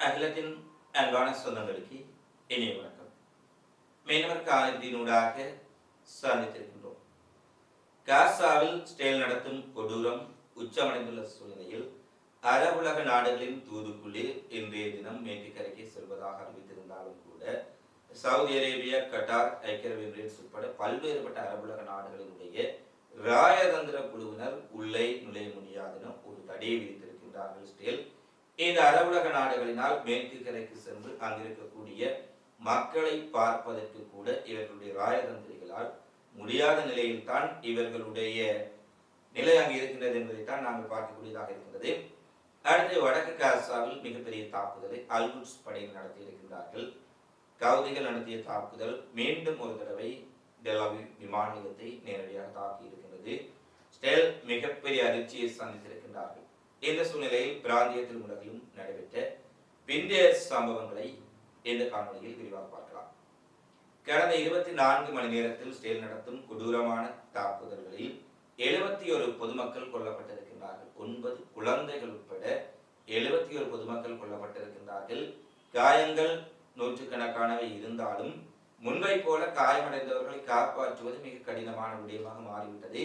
அகிலத்தின் அன்பான சொந்தங்களுக்கு இனிய வணக்கம். மீனவர் காலத்தினூடாக சந்தித்திருக்கின்றோம். காசாவில் ஸ்டேல் நடத்தும் கொடூரம் உச்சமடைந்துள்ள சூழ்நிலையில் அரபுலக நாடுகளின் தூதுக்குள்ளே இன்றைய தினம் மேற்கு செல்வதாக அறிவித்திருந்தாலும் கூட சவுதி அரேபியா கட்டார் ஐக்கிய அரபு எமிரேட்ஸ் உட்பட பல்வேறுபட்ட அரபுலக நாடுகளினுடைய ராயதந்திர குழுவினர் உள்ளே நுழைய முடியாதென ஒரு தடையை விதித்திருக்கின்றார்கள் ஸ்டேல். இந்த அரபுலக நாடுகளினால் மேற்கு கரைக்கு சென்று அங்கிருக்கக்கூடிய மக்களை பார்ப்பதற்கு கூட இவர்களுடைய ராயதந்திரிகளால் முடியாத நிலையில்தான் இவர்களுடைய நிலை அங்கு இருக்கின்றது என்பதைத்தான் நாங்கள் பார்க்கக்கூடியதாக இருக்கின்றது. அடுத்து வடக்கு காசாவில் மிகப்பெரிய தாக்குதலை அல்குட்ஸ் படையில் நடத்தி இருக்கின்றார்கள். கவுதிகள் நடத்திய தாக்குதல் மீண்டும் ஒரு தடவை டெலாவி விமான நிலையத்தை நேரடியாக தாக்கி இருக்கின்றது. ஸ்டெல் மிகப்பெரிய அதிர்ச்சியை சந்தித்திருக்கின்றார்கள். இந்த சூழ்நிலையில் பிராந்தியத்தில் உலகிலும் நடைபெற்ற பிந்தைய சம்பவங்களை இந்த காணொலியில் விரிவாக பார்க்கலாம். கடந்த இருபத்தி நான்கு மணி நேரத்தில் ஸ்டேல் நடத்தும் கொடூரமான தாக்குதல்களில் எழுபத்தி ஒரு பொதுமக்கள் கொல்லப்பட்டிருக்கின்றார்கள். ஒன்பது குழந்தைகள் உட்பட எழுபத்தி ஒரு பொதுமக்கள் கொல்லப்பட்டிருக்கின்றார்கள். காயங்கள் நூற்றுக்கணக்கானவை இருந்தாலும் முன்பை போல காயமடைந்தவர்களை காப்பாற்றுவது மிக கடினமான விடயமாக மாறிவிட்டது.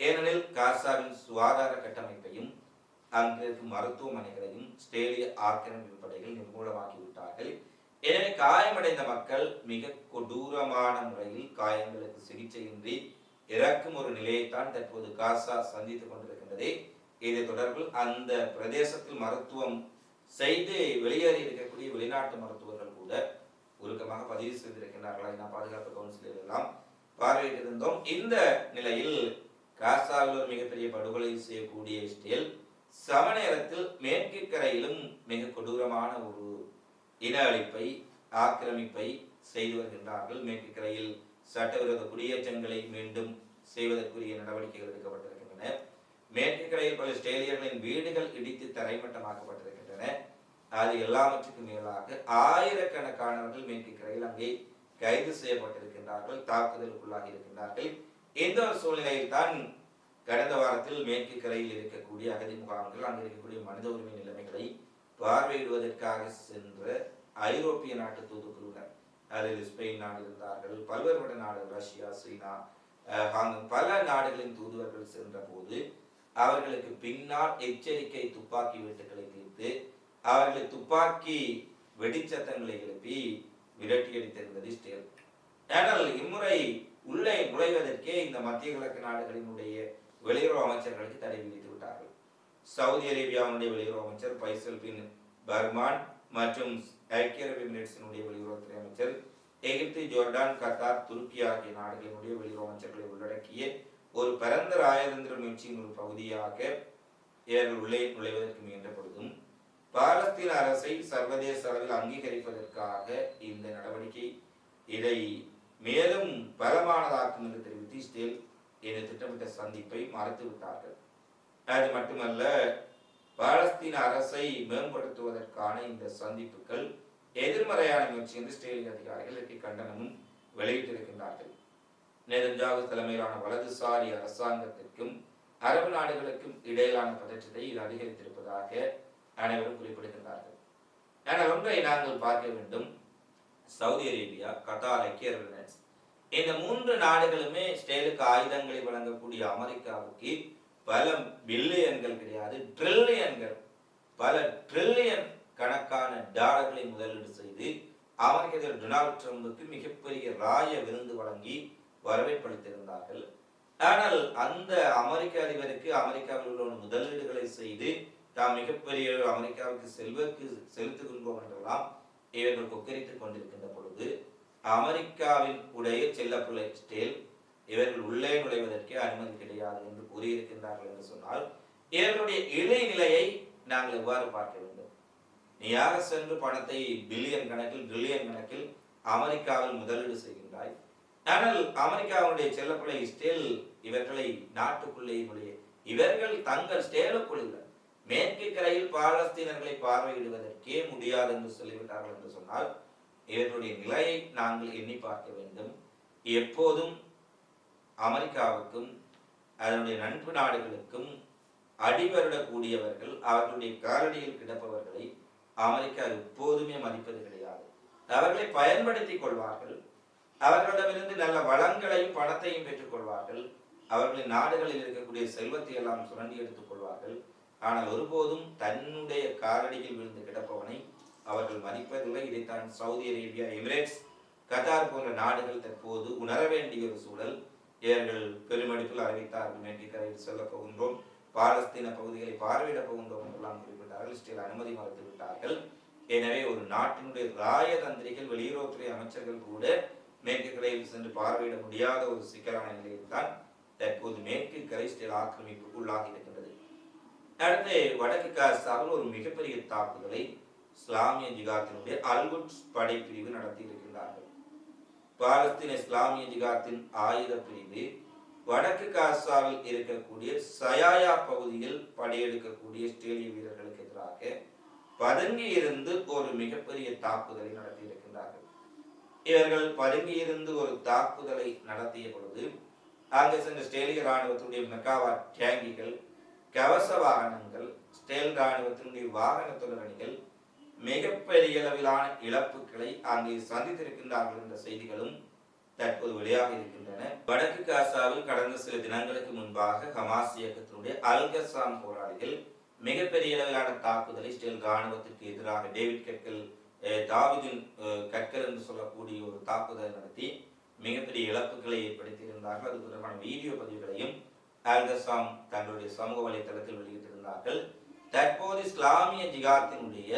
ஏனெனில் காசாவின் சுகாதார கட்டமைப்பையும் அங்கிருக்கும் மருத்துவமனைகளையும் ஸ்டேலிய ஆக்கிரமிப்பு படைகள் நிர்மூலமாக்கிவிட்டார்கள். எனவே காயமடைந்த மக்கள் மிக கொடூரமான முறையில் காயங்களுக்கு சிகிச்சையின்றி இறக்கும் ஒரு நிலையைத்தான் தற்போது காசா சந்தித்துக் கொண்டிருக்கின்றது. இது தொடர்பில் அந்த பிரதேசத்தில் மருத்துவம் செய்து வெளியேறி இருக்கக்கூடிய வெளிநாட்டு மருத்துவர்கள் கூட உருக்கமாக பதிவு செய்திருக்கின்றார்கள்? என பாதுகாப்பு கவுன்சிலில் எல்லாம் பார்வையிட்டிருந்தோம். இந்த நிலையில் காசாவில் ஒரு மிகப்பெரிய படுகொலை செய்யக்கூடிய ஸ்டேல் சம நேரத்தில் மேற்கு கரையிலும் மிக கொடூரமான ஒரு இன அழிப்பை ஆக்கிரமிப்பை செய்து வருகின்றார்கள். மேற்கு கரையில் சட்டவிரோத குடியேற்றங்களை மீண்டும் செய்வதற்குரிய நடவடிக்கைகள் எடுக்கப்பட்டிருக்கின்றன. மேற்கு கரையில் பல ஸ்டேலியர்களின் வீடுகள் இடித்து தரைமட்டமாக்கப்பட்டிருக்கின்றன. அது எல்லாவற்றுக்கும் மேலாக ஆயிரக்கணக்கானவர்கள் மேற்கு கரையில் அங்கே கைது செய்யப்பட்டிருக்கின்றார்கள் தாக்குதலுக்குள்ளாகி இருக்கின்றார்கள். இந்த ஒரு சூழ்நிலையில் தான் கடந்த வாரத்தில் மேற்கு கரையில் இருக்கக்கூடிய அகதி முகாம்கள் அங்கே இருக்கக்கூடிய மனித உரிமை நிலைமைகளை பார்வையிடுவதற்காக சென்ற ஐரோப்பிய நாட்டு தூதுக்குழுவினர் அதில் ஸ்பெயின் நாடு இருந்தார்கள் பல்வேறுபட்ட நாடுகள் ரஷ்யா சீனா ஹாங்காங் பல நாடுகளின் தூதுவர்கள் சென்ற போது அவர்களுக்கு பின்னால் எச்சரிக்கை துப்பாக்கி வீட்டுகளை தீர்த்து அவர்களை துப்பாக்கி வெடிச்சத்தங்களை எழுப்பி விரட்டியடித்திருந்தது ஸ்டேல் ஆனால் இம்முறை உள்ளே நுழைவதற்கே இந்த மத்திய கிழக்கு நாடுகளினுடைய வெளியுறவு அமைச்சர்களுக்கு தடை விதித்து விட்டார்கள். சவுதி அரேபியாவுடைய வெளியுறவு அமைச்சர் பைசல் பின் பர்மான் மற்றும் ஐக்கிய அரபு எமிரேட்ஸினுடைய வெளியுறவுத்துறை அமைச்சர் எகிப்து ஜோர்டான் கத்தார் துருக்கி ஆகிய நாடுகளினுடைய வெளியுறவு அமைச்சர்களை உள்ளடக்கிய ஒரு பரந்த ராயதந்திர முயற்சியின் ஒரு பகுதியாக இவர்கள் உள்ளே நுழைவதற்கு முயன்ற பொழுதும் பாலஸ்தீன அரசை சர்வதேச அளவில் அங்கீகரிப்பதற்காக இந்த நடவடிக்கை இதை மேலும் பலமானதாக்கும் என்று தெரிவித்து இஸ்ரேல் இந்த திட்டமிட்ட சந்திப்பை மறுத்து விட்டார்கள். அது மட்டுமல்ல பாலஸ்தீன அரசை மேம்படுத்துவதற்கான இந்த சந்திப்புகள் எதிர்மறையான முயற்சி என்று இஸ்ரேலிய அதிகாரிகள் இதற்கு கண்டனமும் வெளியிட்டிருக்கின்றார்கள். நெருஞ்சாவு தலைமையிலான வலதுசாரி அரசாங்கத்திற்கும் அரபு நாடுகளுக்கும் இடையிலான பதற்றத்தை இது அதிகரித்திருப்பதாக அனைவரும் குறிப்பிடுகின்றார்கள். ஆனால் ஒன்றை நாங்கள் பார்க்க வேண்டும். சவுதி அரேபியா கத்தார் ஐக்கிய அரபு இந்த மூன்று நாடுகளுமே ஸ்டேலுக்கு ஆயுதங்களை வழங்கக்கூடிய அமெரிக்காவுக்கு பல பில்லியன்கள் கிடையாது ட்ரில்லியன்கள் பல ட்ரில்லியன் கணக்கான டாலர்களை முதலீடு செய்து அமெரிக்க அதிபர் டொனால்ட் ட்ரம்புக்கு மிகப்பெரிய ராய விருந்து வழங்கி வரவேற்பளித்திருந்தார்கள். ஆனால் அந்த அமெரிக்க அதிபருக்கு அமெரிக்காவில் உள்ள முதலீடுகளை செய்து தாம் மிகப்பெரிய அமெரிக்காவுக்கு செல்வக்கு செலுத்துகின்றோம் என்றெல்லாம் இவர்கள் கொக்கரித்துக் கொண்டிருக்கின்ற பொழுது அமெரிக்காவின் உடைய செல்லப்பிள்ளை ஸ்டேல் இவர்கள் உள்ளே நுழைவதற்கே அனுமதி கிடையாது என்று கூறியிருக்கின்றார்கள் என்று சொன்னால் இவர்களுடைய இடைநிலையை நாங்கள் எவ்வாறு பார்க்க வேண்டும்? நீயாக சென்று பணத்தை பில்லியன் கணக்கில் ட்ரில்லியன் கணக்கில் அமெரிக்காவில் முதலீடு செய்கின்றாய். ஆனால் அமெரிக்காவுடைய செல்லப்பிள்ளை ஸ்டேல் இவர்களை நாட்டுக்குள்ளே உடைய இவர்கள் தங்கள் ஸ்டேலுக்குள் இல்லை. மேற்கு கரையில் பாலஸ்தீனர்களை பார்வையிடுவதற்கே முடியாது என்று சொல்லிவிட்டார்கள் என்று சொன்னால் இவர்களுடைய நிலையை நாங்கள் எண்ணி பார்க்க வேண்டும். எப்போதும் அமெரிக்காவுக்கும் அதனுடைய நட்பு நாடுகளுக்கும் அடிபருடக்கூடியவர்கள் அவர்களுடைய காலடியில் கிடப்பவர்களை அமெரிக்கா எப்போதுமே மதிப்பது கிடையாது. அவர்களை பயன்படுத்திக் கொள்வார்கள். அவர்களிடமிருந்து நல்ல வளங்களையும் பணத்தையும் பெற்றுக் கொள்வார்கள். அவர்களின் நாடுகளில் இருக்கக்கூடிய செல்வத்தை எல்லாம் சுரண்டி எடுத்துக் கொள்வார்கள். ஆனால் ஒருபோதும் தன்னுடைய காலடியில் விழுந்து கிடப்பவனை அவர்கள் மதிப்பதில்லை இதைத்தான் சவுதி அரேபியா எமிரேட்ஸ் கத்தார் போன்ற நாடுகள் தற்போது உணர வேண்டிய ஒரு சூழல். இவர்கள் பெருமடிப்பில் அறிவித்தார்கள். மேற்கரையில் செல்ல போகின்றோம். பாலஸ்தீன பகுதிகளை பார்வையிட போகின்றோம் என்றெல்லாம் குறிப்பிட்டார்கள். இஸ்ரேல் அனுமதி மறுத்து விட்டார்கள். எனவே ஒரு நாட்டினுடைய ராயதந்திரிகள் வெளியுறவுத்துறை அமைச்சர்கள் கூட மேற்கு கரையில் சென்று பார்வையிட முடியாத ஒரு சிக்கலான நிலையில் தான் தற்போது மேற்கு கரை இஸ்ரேல் ஆக்கிரமிப்புக்கு உள்ளாகி இருக்கின்றது. அடுத்து வடக்கு காசாவில் ஒரு மிகப்பெரிய தாக்குதலை இஸ்லாமிய ஜிகாத்தினுடைய அல்குட்ஸ் படைப்பிரிவு நடத்தி இருக்கின்றார்கள் பாலஸ்தீன இஸ்லாமிய ஜிகாத்தின் ஆயுத பிரிவு வடக்கு காசாவில் இருக்கக்கூடிய சயாயா பகுதியில் படையெடுக்கக்கூடிய ஸ்டேலிய வீரர்களுக்கு எதிராக பதுங்கி இருந்து ஒரு மிகப்பெரிய தாக்குதலை நடத்தி இருக்கின்றார்கள் இவர்கள் பதுங்கி இருந்து ஒரு தாக்குதலை நடத்திய பொழுது அங்கு சென்ற ஸ்டேலிய ராணுவத்துடைய மெக்காவா டேங்கிகள் கவச வாகனங்கள் ஸ்டேல் ராணுவத்தினுடைய வாகன தொடரணிகள் மிகப்பெரிய அளவிலான இழப்புகளை அங்கே சந்தித்திருக்கின்றார்கள் என்ற செய்திகளும் தற்போது வெளியாக இருக்கின்றன. வடக்கு காசாவில் கடந்த சில தினங்களுக்கு முன்பாக ஹமாஸ் இயக்கத்தினுடைய அல்கசாம் போராளிகள் மிகப்பெரிய அளவிலான தாக்குதலை இஸ்ரேல் ராணுவத்திற்கு எதிராக டேவிட் கற்கள் தாவிதின் கற்கள் என்று சொல்லக்கூடிய ஒரு தாக்குதலை நடத்தி மிகப்பெரிய இழப்புகளை ஏற்படுத்தியிருந்தார்கள். அது தொடர்பான வீடியோ பதிவுகளையும் அல்கசாம் தங்களுடைய சமூக வலைத்தளத்தில் வெளியிட்டிருந்தார்கள். தற்போது இஸ்லாமிய ஜிகாத்தினுடைய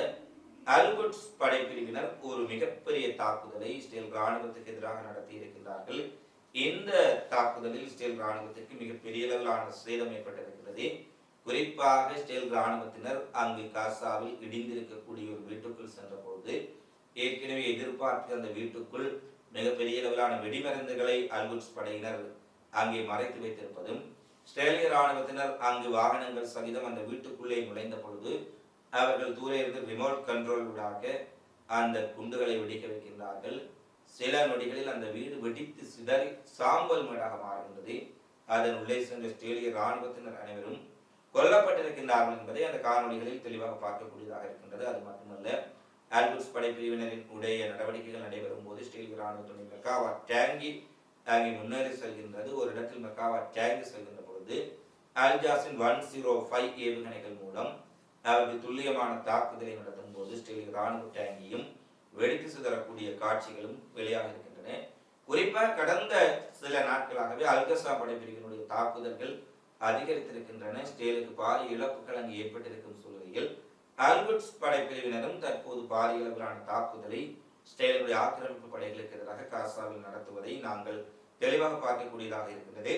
அல்குட்ஸ் படைப்பிரிவினர் ஒரு மிகப்பெரிய தாக்குதலை இஸ்ரேல் ராணுவத்துக்கு எதிராக நடத்தி இருக்கின்றார்கள். இந்த தாக்குதலில் இஸ்ரேல் ராணுவத்திற்கு மிகப்பெரிய அளவிலான சேதம் ஏற்பட்டிருக்கிறது. குறிப்பாக இஸ்ரேல் ராணுவத்தினர் அங்கு காசாவில் இடிந்திருக்கக்கூடிய ஒரு வீட்டுக்குள் சென்றபோது ஏற்கனவே எதிர்பார்த்த அந்த வீட்டுக்குள் மிகப்பெரிய அளவிலான வெடிமருந்துகளை அல்குட்ஸ் படையினர் அங்கே மறைத்து வைத்திருப்பதும் இஸ்ரேலிய ராணுவத்தினர் அங்கு வாகனங்கள் சகிதம் அந்த வீட்டுக்குள்ளே நுழைந்த பொழுது அவர்கள் தூரே இருந்து ரிமோட் கண்ட்ரோல் அந்த குண்டுகளை வெடிக்க வைக்கின்றார்கள். சில நொடிகளில் அந்த வீடு வெடித்து சிதறி சாம்பல் மேடாக மாறுகின்றது. அதன் உள்ளே சென்ற ஆஸ்திரேலிய ராணுவத்தினர் அனைவரும் கொல்லப்பட்டிருக்கின்றார்கள் என்பதை அந்த காணொலிகளில் தெளிவாக பார்க்கக்கூடியதாக இருக்கின்றது. அது மட்டுமல்ல ஆல்புட்ஸ் படைப்பிரிவினரின் உடைய நடவடிக்கைகள் நடைபெறும் போது ஸ்ரீலிய ராணுவத்துடைய மெக்காவா டேங்கி அங்கே முன்னேறி செல்கின்றது. ஒரு இடத்தில் மெக்காவா டேங்கி செல்கின்ற பொழுது அல்ஜாஸின் ஒன் ஜீரோ ஃபைவ் ஏவுகணைகள் மூலம் அவர்கள் துல்லியமான தாக்குதலை நடத்தும் போது இஸ்ரேலிய ராணுவ டேங்கியும் வெடித்து சிதறக்கூடிய காட்சிகளும் வெளியாக இருக்கின்றன. குறிப்பாக கடந்த சில நாட்களாகவே அல்கசா படைப்பிரிவினுடைய தாக்குதல்கள் அதிகரித்திருக்கின்றன. இஸ்ரேலுக்கு பாரிய இழப்புகள் அங்கு ஏற்பட்டிருக்கும் சூழ்நிலையில் அல்குட்ஸ் படைப்பிரிவினரும் தற்போது பாரிய அளவிலான தாக்குதலை இஸ்ரேலுடைய ஆக்கிரமிப்பு படைகளுக்கு எதிராக காசாவில் நடத்துவதை நாங்கள் தெளிவாக பார்க்கக்கூடியதாக இருக்கின்றது.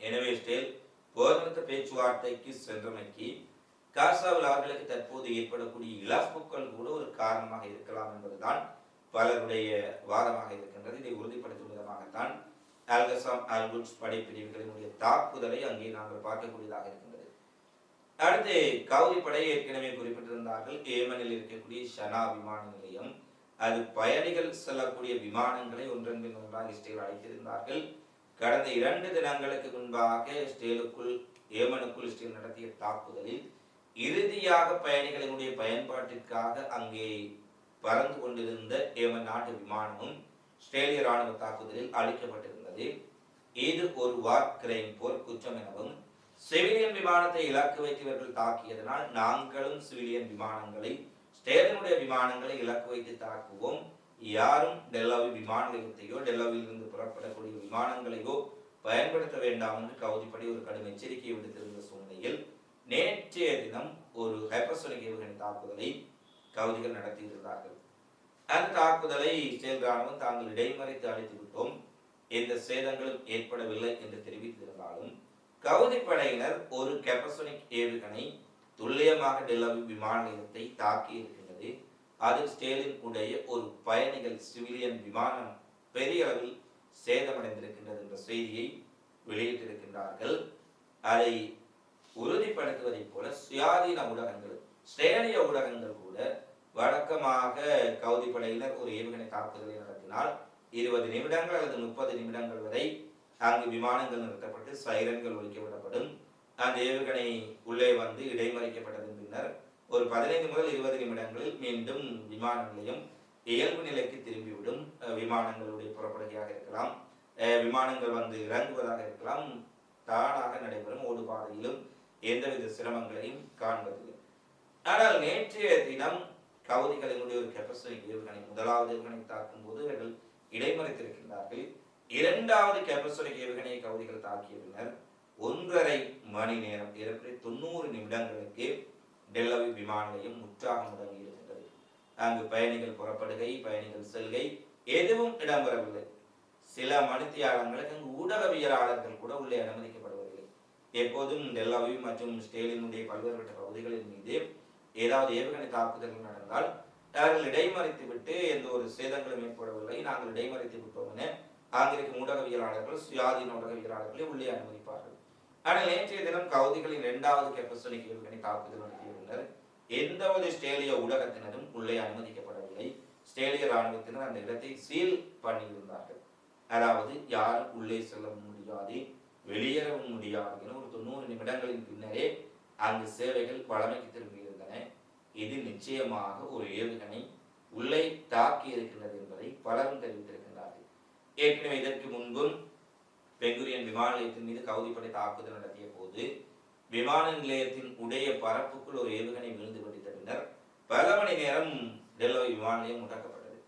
எனவே ஸ்டேல் போர் நிறுத்த பேச்சுவார்த்தைக்கு சென்றமைக்கு காசாவில் அவர்களுக்கு தற்போது ஏற்படக்கூடிய இழப்புகள் கூட ஒரு காரணமாக இருக்கலாம் என்பதுதான் பலருடைய வாதமாக இருக்கின்றது. இதை உறுதிப்படுத்தும் விதமாகத்தான் ஆல்புட்ஸ் அல்குட்ஸ் படைப்பிரிவுகளினுடைய தாக்குதலை அங்கே நாங்கள் பார்க்கக்கூடியதாக இருக்கின்றது. அடுத்து கவுதி படை ஏற்கனவே குறிப்பிட்டிருந்தார்கள். ஏமனில் இருக்கக்கூடிய ஷனா விமான நிலையம். அது பயணிகள் செல்லக்கூடிய விமானங்களை ஒன்றன் பின் ஒன்றாக இஸ்ரேல் அழைத்திருந்தார்கள் கடந்த இரண்டு தினங்களுக்கு முன்பாக இஸ்ரேலுக்குள் ஏமனுக்குள் இஸ்ரேல் நடத்திய தாக்குதலில் இறுதியாக பயணிகளினுடைய பயன்பாட்டிற்காக அங்கே பறந்து கொண்டிருந்த ஏமன் நாட்டு விமானமும் ஸ்ட்ரேலிய ராணுவ தாக்குதலில் அழிக்கப்பட்டிருந்தது. இது ஒரு வார் கிரைம் போர் குற்றம் எனவும் சிவிலியன் விமானத்தை இலக்கு வைத்து இவர்கள் தாக்கியதனால் நாங்களும் சிவிலியன் விமானங்களை ஸ்டேலினுடைய விமானங்களை இலக்கு வைத்து தாக்குவோம். யாரும் டெல்லாவி விமான நிலையத்தையோ டெல்லாவில் இருந்து புறப்படக்கூடிய விமானங்களையோ பயன்படுத்த வேண்டாம் என்று கவுதிப்படி ஒரு கடும் எச்சரிக்கை விடுத்திருந்த சூழ்நிலையில் நேற்றைய தினம் ஒரு ஹைப்பர்சோனிக் ஏவுகணை தாக்குதலை கவுதிகள் நடத்தியிருந்தார்கள். அந்த தாக்குதலை இஸ்ரேல் ராணுவம் தாங்கள் இடைமறைத்து அழைத்து விட்டோம் எந்த சேதங்களும் ஏற்படவில்லை என்று தெரிவித்திருந்தாலும் கவுதி படையினர் ஒரு கெப்பசோனிக் ஏவுகணை துல்லியமாக டெல்லவி விமான நிலையத்தை தாக்கி இருக்கின்றது. அதில் ஸ்டேலின் உடைய ஒரு பயணிகள் சிவிலியன் விமானம் பெரிய அளவில் சேதமடைந்திருக்கின்றது என்ற செய்தியை வெளியிட்டிருக்கின்றார்கள். அதை உறுதிப்படுத்துவதைப் போல சுயாதீன ஊடகங்கள் ஸ்ரேனிய ஊடகங்கள் கூட வழக்கமாக கவுதி படையினர் ஒரு ஏவுகணை தாக்குதலை நடத்தினால் இருபது நிமிடங்கள் அல்லது முப்பது நிமிடங்கள் வரை அங்கு விமானங்கள் நிறுத்தப்பட்டு சைரன்கள் ஒழிக்கப்படப்படும். அந்த ஏவுகணை உள்ளே வந்து இடைமறிக்கப்பட்டதன் பின்னர் ஒரு பதினைந்து முதல் இருபது நிமிடங்களில் மீண்டும் விமான நிலையம் இயல்பு நிலைக்கு திரும்பிவிடும். விமானங்களுடைய புறப்படுகையாக இருக்கலாம். விமானங்கள் வந்து இறங்குவதாக இருக்கலாம். தானாக நடைபெறும் ஓடுபாதையிலும் எந்தவித சிரமங்களையும் காண்பதில்லை. ஆனால் நேற்றைய தினம் கவுதிகளினுடைய ஒரு கெப்பசிட்டி ஏவுகணை முதலாவது ஏவுகணை தாக்கும் போது அவர்கள் இடைமறித்திருக்கின்றார்கள். இரண்டாவது கெப்பசிட்டி ஏவுகணையை கவுதிகள் தாக்கிய பின்னர் ஒன்றரை மணி நேரம் ஏறக்குறைய தொண்ணூறு நிமிடங்களுக்கு டெல்லவி விமான நிலையம் முற்றாக முடங்கி இருக்கின்றது. அங்கு பயணிகள் புறப்படுகை பயணிகள் செல்கை எதுவும் இடம்பெறவில்லை. சில மணித்தியாளங்களுக்கு அங்கு ஊடகவியலாளர்கள் கூட உள்ளே அனுமதிக்க எப்போதும் டெல்லாவி மற்றும் ஸ்டேலினுடைய பல்வேறுபட்ட பகுதிகளின் மீது ஏதாவது ஏவுகணை தாக்குதல்கள் நடந்தால் அவர்கள் இடைமறித்து விட்டு எந்த ஒரு சேதங்களும் ஏற்படவில்லை. நாங்கள் இடைமறித்து விட்டோம் என ஆங்கிலிக்க ஊடகவியலாளர்கள் சுயாதீன ஊடகவியலாளர்களை உள்ளே அனுமதிப்பார்கள். ஆனால் நேற்றைய தினம் கவுதிகளின் இரண்டாவது கெப்பசோனிக் ஏவுகணை தாக்குதல் நடத்தியுள்ளனர் எந்தவொரு எந்த ஒரு ஸ்டேலிய ஊடகத்தினரும் உள்ளே அனுமதிக்கப்படவில்லை. ஸ்டேலிய ராணுவத்தினர் அந்த இடத்தை சீல் பண்ணியிருந்தார்கள். அதாவது யாரும் உள்ளே செல்ல முடியாது. வெளியேறவும் முடியாது என ஒரு தொண்ணூறு நிமிடங்களின் பின்னரே அங்கு சேவைகள் வளமைக்கு திரும்பியிருந்தன. இது நிச்சயமாக ஒரு ஏவுகணை உள்ளே தாக்கி இருக்கின்றது என்பதை பலரும் தெரிவித்திருக்கின்றார்கள். ஏற்கனவே இதற்கு முன்பும் பெங்குரியன் விமான நிலையத்தின் மீது கவுதிப்படை தாக்குதல் நடத்திய போது விமான நிலையத்தின் உடைய பரப்புக்குள் ஒரு ஏவுகணை விழுந்து வெடித்த பின்னர் பல மணி நேரம் டெல்லோ விமான நிலையம் முடக்கப்பட்டது.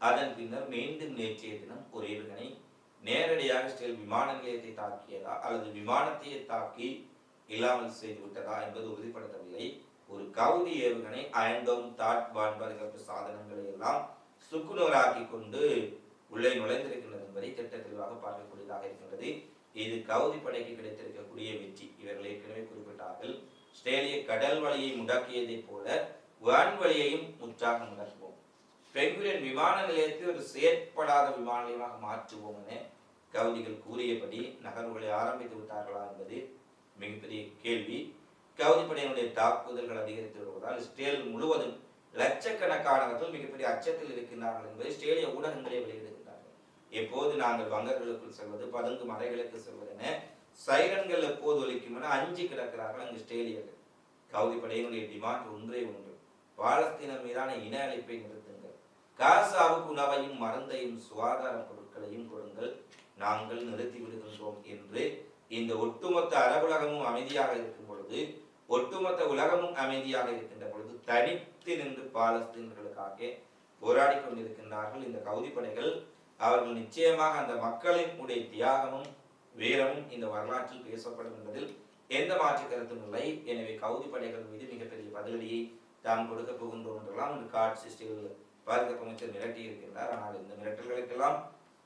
அதன் பின்னர் மீண்டும் நேற்றைய தினம் ஒரு ஏவுகணை நேரடியாக ஸ்டீல் விமான நிலையத்தை தாக்கியதா அல்லது விமானத்தையே தாக்கி இல்லாமல் செய்து விட்டதா என்பது உறுதிப்படுத்தவில்லை. ஒரு கவுதி ஏவுகணை அயன்டோம் தாட் வான்பாதுகாப்பு சாதனங்களை எல்லாம் சுக்குநூறாக்கி கொண்டு உள்ளே நுழைந்திருக்கின்றது என்பதை திட்ட தெளிவாக பார்க்கக்கூடியதாக இருக்கின்றது. இது கவுதி படைக்கு கிடைத்திருக்கக்கூடிய வெற்றி. இவர்கள் ஏற்கனவே குறிப்பிட்டார்கள். ஸ்டேலிய கடல் வழியை முடக்கியதைப் போல வான் வழியையும் முற்றாக முடக்குவோம் பெங்குரியன் விமான நிலையத்தை ஒரு செயற்படாத விமான நிலையமாக மாற்றுவோம் என கவுதிகள் கூறியபடி நகர்வுகளை ஆரம்பித்து விட்டார்களா என்பது மிகப்பெரிய கேள்வி. கவுதிப்படையினுடைய தாக்குதல்கள் அதிகரித்து வருவதால் ஸ்டேல் முழுவதும் லட்சக்கணக்கானவர்கள் மிகப்பெரிய அச்சத்தில் இருக்கின்றார்கள் என்பதை ஸ்டேலிய ஊடகங்களே வெளியிடுகின்றார்கள். எப்போது நாங்கள் வங்கர்களுக்குள் செல்வது பதுங்கு மறைகளுக்கு செல்வது என சைரன்கள் எப்போது ஒலிக்கும் என அஞ்சு கிடக்கிறார்கள் அங்கு ஸ்டேலியர்கள் கவுதி படையினுடைய டிமாண்ட் ஒன்றே ஒன்று. பாலஸ்தீனம் மீதான இன அழிப்பை காசாவுக்கு உணவையும் மருந்தையும் சுகாதார பொருட்களையும் கொடுங்கள். நாங்கள் நிறுத்தி விடுகின்றோம் என்று இந்த ஒட்டுமொத்த அரபுலகமும் அமைதியாக இருக்கும் பொழுது ஒட்டுமொத்த உலகமும் அமைதியாக இருக்கின்ற பொழுது தனித்து நின்று பாலஸ்தீன்களுக்காக போராடி கொண்டிருக்கின்றார்கள் இந்த கவுதி படைகள். அவர்கள் நிச்சயமாக அந்த மக்களின் உடைய தியாகமும் வீரமும் இந்த வரலாற்றில் பேசப்படும் என்பதில் எந்த மாற்று கருத்தும் இல்லை. எனவே கவுதி படைகள் மீது மிகப்பெரிய பதிலடியை தாம் கொடுக்க போகின்றோம் என்றெல்லாம் இந்த காட் சிஸ்டிகள் பாதுகாப்பு அமைச்சர் மிரட்டி இருக்கின்றார். ஆனால் இந்த மிரட்டல்களுக்கெல்லாம்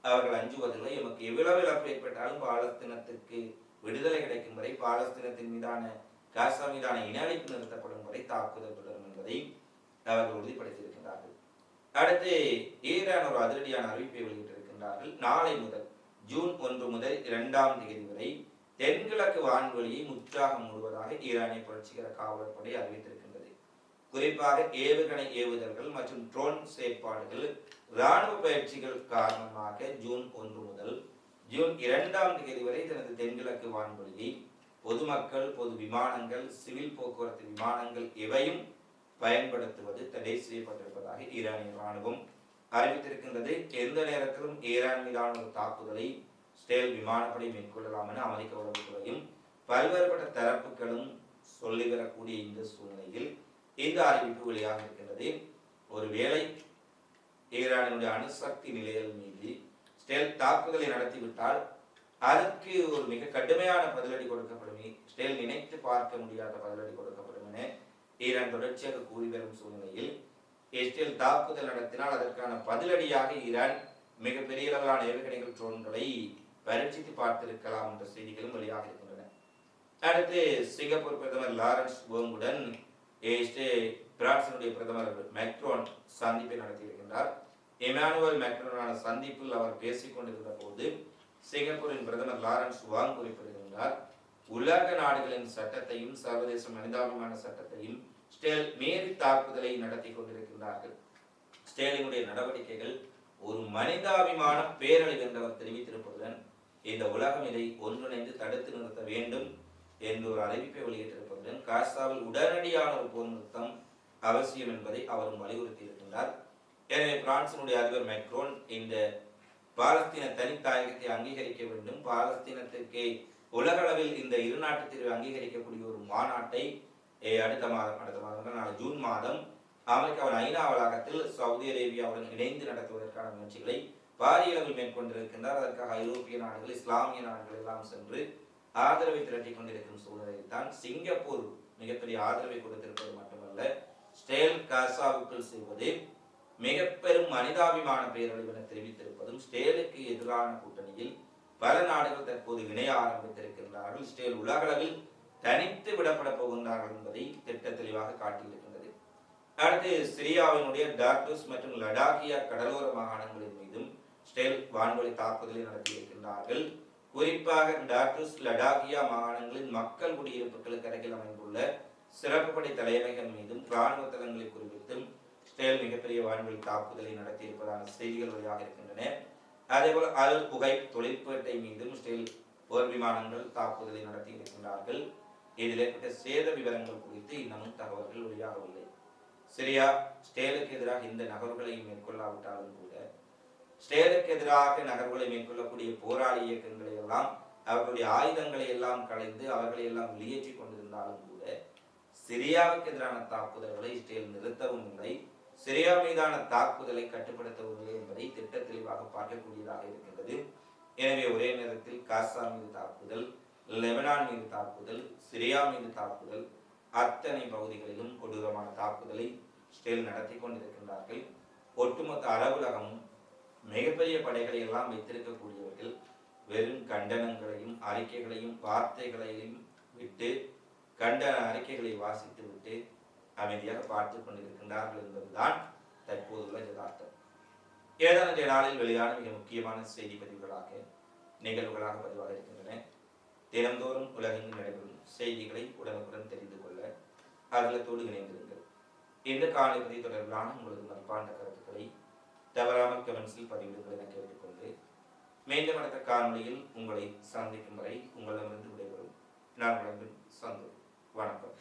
அவர்கள் அஞ்சுவதில்லை. எமக்கு எவ்வளவு இழப்பு ஏற்பட்டாலும் பாலஸ்தீனத்துக்கு விடுதலை கிடைக்கும் வரை பாலஸ்தீனத்தின் மீதான காசா மீதான இன அழைப்பு நிறுத்தப்படும் வரை தாக்குதல் தொடரும் என்பதை அவர்கள் உறுதிப்படுத்தியிருக்கின்றார்கள். அடுத்து ஈரான் ஒரு அதிரடியான அறிவிப்பை வெளியிட்டிருக்கின்றார்கள். நாளை முதல் ஜூன் ஒன்று முதல் இரண்டாம் தேதி வரை தென்கிழக்கு வான்வெளியை முற்றாக மூடுவதாக ஈரானிய புரட்சிகர காவலர் படை குறிப்பாக ஏவுகணை ஏவுதல்கள் மற்றும் ட்ரோன் செயற்பாடுகள் இராணுவ பயிற்சிகள் காரணமாக ஜூன் ஒன்று முதல் ஜூன் இரண்டாம் தேதி வரை தனது தென்கிழக்கு வான்வெளியை பொதுமக்கள் பொது விமானங்கள் சிவில் போக்குவரத்து விமானங்கள் எவையும் பயன்படுத்துவது தடை செய்யப்பட்டிருப்பதாக ஈரானிய ராணுவம் அறிவித்திருக்கின்றது. எந்த நேரத்திலும் ஈரான் மீதான தாக்குதலை ஸ்டேல் விமானப்படை மேற்கொள்ளலாம் என அமெரிக்க உளவுத்துறையும் பல்வேறுபட்ட தரப்புகளும் சொல்லிவிடக்கூடிய இந்த சூழ்நிலையில் இந்த அறிவிப்பு வெளியாக இருக்கின்றது ஒருவேளை ஈரானினுடைய அணுசக்தி நிலையல் மீது ஸ்டேல் தாக்குதலை நடத்திவிட்டால் அதற்கு ஒரு மிக கடுமையான பதிலடி கொடுக்கப்படும். ஸ்டேல் நினைத்து பார்க்க முடியாத பதிலடி கொடுக்கப்படும் என ஈரான் தொடர்ச்சியாக கூறி வரும் சூழ்நிலையில் இஸ்ரேல் தாக்குதல் நடத்தினால் அதற்கான பதிலடியாக ஈரான் மிகப்பெரிய அளவிலான ஏவுகணைகள் ட்ரோன்களை பரீட்சித்து பார்த்திருக்கலாம் என்ற செய்திகளும் வெளியாக இருக்கின்றன. அடுத்து சிங்கப்பூர் பிரதமர் லாரன்ஸ் கோங்குடன் பிரான்சினுடைய பிரதமர் மேக்ரோன் சந்திப்பை நடத்தியிருக்கின்றார். இமானுவல் மேக்ரோனான சந்திப்பில் அவர் பேசிக் கொண்டிருந்த போது சிங்கப்பூரின் பிரதமர் லாரன்ஸ் வாங் குறிப்பிடுகின்றார் உலக நாடுகளின் சட்டத்தையும் சர்வதேச மனிதாபிமான சட்டத்தையும் ஸ்டேல் மீறி தாக்குதலை நடத்தி கொண்டிருக்கின்றார்கள். ஸ்டேலினுடைய நடவடிக்கைகள் ஒரு மனிதாபிமான பேரழிவு என்று அவர் தெரிவித்திருப்பதுடன் இந்த உலகம் இதை ஒன்றிணைந்து தடுத்து நிறுத்த வேண்டும். என்ற ஒரு அறிவிப்பை வெளியிட்டிருப்பதுடன் காசாவில் உடனடியான ஒரு போர் நிறுத்தம் அவசியம் என்பதை அவரும் வலியுறுத்தி இருக்கின்றார் எனவே பிரான்சினுடைய அதிபர் மெக்ரோன் இந்த பாலஸ்தீன தனித்தாயகத்தை அங்கீகரிக்க வேண்டும். பாலஸ்தீனத்திற்கு உலகளவில் இந்த இரு நாட்டு தீர்வை அங்கீகரிக்கக்கூடிய ஒரு மாநாட்டை அடுத்த மாதம் அடுத்த மாதம் நாளை ஜூன் மாதம் அமெரிக்காவின் ஐநா வளாகத்தில் சவுதி அரேபியாவுடன் இணைந்து நடத்துவதற்கான முயற்சிகளை பாரிய அளவில் மேற்கொண்டிருக்கின்றார். அதற்காக ஐரோப்பிய நாடுகள் இஸ்லாமிய நாடுகள் எல்லாம் சென்று ஆதரவை திரட்டி கொண்டிருக்கும் சூழலில் தான் சிங்கப்பூர் மிகப்பெரிய ஆதரவை கொடுத்திருப்பது மட்டுமல்ல ஸ்டேல் காசாவுக்குள் செய்வது மிக பெரும் மனிதாபிமான பேரழிவு என தெரிவித்திருப்பதும் ஸ்டேலுக்கு எதிரான கூட்டணியில் பல நாடுகள் தற்போது இணைய ஆரம்பித்திருக்கின்றார்கள். ஸ்டேல் உலகளவில் தனித்து விடப்பட போகின்றார்கள் என்பதை திட்ட தெளிவாக காட்டியிருக்கின்றது. அடுத்து சிரியாவினுடைய டாக்டூஸ் மற்றும் லடாக்கியா கடலோர மாகாணங்களின் மீதும் ஸ்டேல் வான்வழி தாக்குதலை நடத்தியிருக்கின்றார்கள். குறிப்பாக டாக்டூஸ் லடாகியா மாகாணங்களின் மக்கள் குடியிருப்புகளுக்கு அருகில் அமைந்துள்ள சிறப்பு படை தலைமைகள் மீதும் இராணுவ தளங்களை குறிப்பிட்டும் ஸ்டேல் மிகப்பெரிய வான்வழி தாக்குதலை நடத்தியிருப்பதான செய்திகள் வழியாக இருக்கின்றன. அதேபோல் அல் புகை தொழிற்பேட்டை மீதும் ஸ்டேல் போர் விமானங்கள் தாக்குதலை நடத்தி இருக்கின்றார்கள். இதில் ஏற்பட்ட சேத விவரங்கள் குறித்து இன்னமும் தகவல்கள் வெளியாகவில்லை. சிரியா ஸ்டேலுக்கு எதிராக இந்த நகர்வுகளை மேற்கொள்ளாவிட்டாலும் கூட ஸ்டேலுக்கு எதிராக நகர்வுகளை மேற்கொள்ளக்கூடிய போராளி இயக்கங்களை எல்லாம் அவர்களுடைய ஆயுதங்களை எல்லாம் களைந்து அவர்களை எல்லாம் வெளியேற்றி கொண்டிருந்தாலும் கூட சிரியாவுக்கு எதிரான தாக்குதல்களை ஸ்டேல் நிறுத்தவும் இல்லை. சிரியா மீதான தாக்குதலை கட்டுப்படுத்தவும் இல்லை என்பதை திட்ட தெளிவாக பார்க்கக்கூடியதாக இருக்கின்றது. எனவே ஒரே நேரத்தில் காசா மீது தாக்குதல் லெபனான் மீது தாக்குதல் சிரியா மீது தாக்குதல் அத்தனை பகுதிகளிலும் கொடூரமான தாக்குதலை ஸ்டேல் நடத்தி கொண்டிருக்கின்றார்கள். ஒட்டுமொத்த அரபுலகமும் மிகப்பெரிய படைகளை எல்லாம் வைத்திருக்கக்கூடியவர்கள் வெறும் கண்டனங்களையும் அறிக்கைகளையும் வார்த்தைகளையும் விட்டு கண்டன அறிக்கைகளை வாசித்து விட்டு அமைதியாக பார்த்து கொண்டிருக்கின்றார்கள் என்பதுதான் தற்போதுள்ள யதார்த்தம். ஏதான நாளில் வெளியான மிக முக்கியமான செய்தி பதிவுகளாக நிகழ்வுகளாக பதிவாக இருக்கின்றன தினந்தோறும் உலகெங்கும் நடைபெறும் செய்திகளை உடனுக்குடன் தெரிந்து கொள்ள அதில் தோடு இணைந்திருங்கள் இந்த காலைப்பதி தொடர்பிலான உங்களது மதிப்பான கருத்துக்களை தவறாமல் கமெண்ட்ஸில் பதிவிடுங்கள் என கேட்டுக்கொண்டு மீண்டும் அடுத்த காணொலியில் உங்களை சந்திக்கும் வரை உங்களிடமிருந்து விடைபெறும். நான் வழங்கும் சந்தோ வணக்கம்.